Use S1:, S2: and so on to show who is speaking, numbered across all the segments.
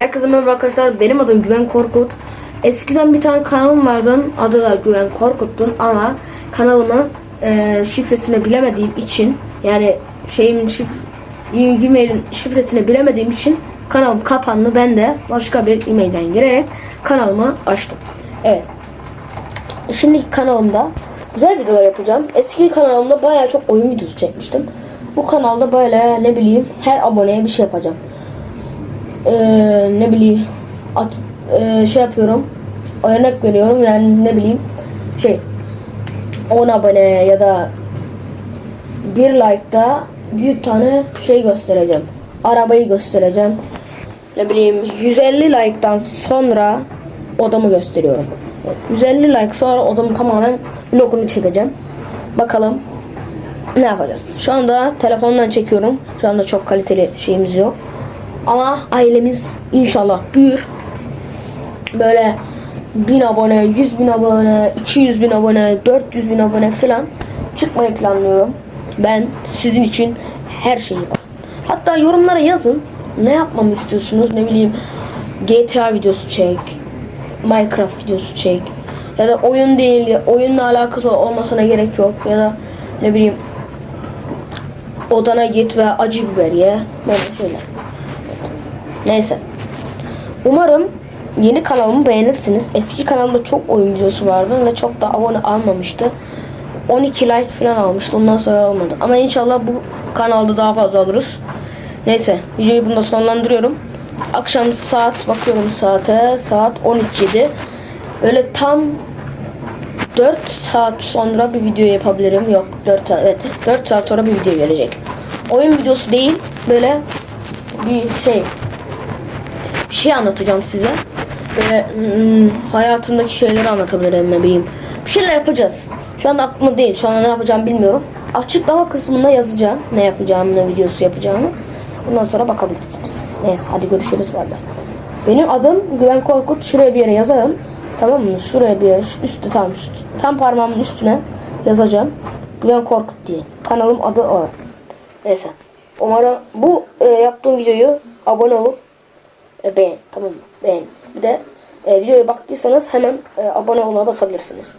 S1: Herkese merhaba arkadaşlar. Benim adım Güven Korkut. Eskiden bir tane kanalım vardı. Adı da Güven Korkut'tun ama kanalımı e, şifresini bilemediğim için yani şeyin şif e-mail'in şifresini bilemediğim için kanalım kapandı. Ben de başka bir e-mailden girerek kanalımı açtım. Evet. Şimdiki kanalımda güzel videolar yapacağım. Eski kanalımda bayağı çok oyun videosu çekmiştim. Bu kanalda böyle ne bileyim her aboneye bir şey yapacağım. Ee, ne bileyim at, e, şey yapıyorum. Örnek veriyorum yani ne bileyim şey 10 abone ya da bir like'da bir tane şey göstereceğim. Arabayı göstereceğim. Ne bileyim 150 like'dan sonra odamı gösteriyorum. Evet, 150 like sonra odamı tamamen vlogunu çekeceğim. Bakalım ne yapacağız? Şu anda telefondan çekiyorum. Şu anda çok kaliteli şeyimiz yok. Ama ailemiz inşallah büyür. Böyle 1000 abone, 100 bin abone, 200 bin abone, 400 bin abone falan çıkmayı planlıyorum. Ben sizin için her şeyi. Hatta yorumlara yazın. Ne yapmamı istiyorsunuz? Ne bileyim GTA videosu çek. Minecraft videosu çek. Ya da oyun değil, oyunla alakası olmasına gerek yok. Ya da ne bileyim odana git ve acı biber ye. Böyle şeyler. Neyse. Umarım yeni kanalımı beğenirsiniz. Eski kanalımda çok oyun videosu vardı ve çok da abone almamıştı. 12 like falan almıştı. Ondan sonra olmadı. Ama inşallah bu kanalda daha fazla alırız. Neyse. Videoyu bunda sonlandırıyorum. Akşam saat bakıyorum saate. Saat 13.07. Öyle tam 4 saat sonra bir video yapabilirim. Yok 4 saat evet 4 saat sonra bir video gelecek. Oyun videosu değil böyle bir şey bir şey anlatacağım size. Böyle hmm, hayatımdaki şeyleri anlatabilirim ne bileyim. Bir şeyler yapacağız. Şu anda aklımda değil. Şu anda ne yapacağımı bilmiyorum. Açıklama kısmında yazacağım. Ne yapacağımı, ne videosu yapacağımı. Bundan sonra bakabilirsiniz. Neyse hadi görüşürüz. Bay bay. Benim adım Güven Korkut. Şuraya bir yere yazarım. Tamam mı? Şuraya bir yere, şu üstte tam, şu, tam parmağımın üstüne yazacağım. Güven Korkut diye. Kanalım adı o. Neyse. Umarım bu e, yaptığım videoyu abone olup e, beğen. Tamam mı? Beğen. Bir de e, videoya baktıysanız hemen e, abone olmaya basabilirsiniz.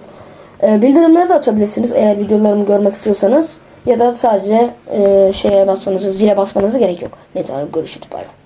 S1: E, bildirimleri de açabilirsiniz eğer videolarımı görmek istiyorsanız. Ya da sadece e, şeye basmanızı, zile basmanıza gerek yok. Neyse görüşürüz. Bay bay.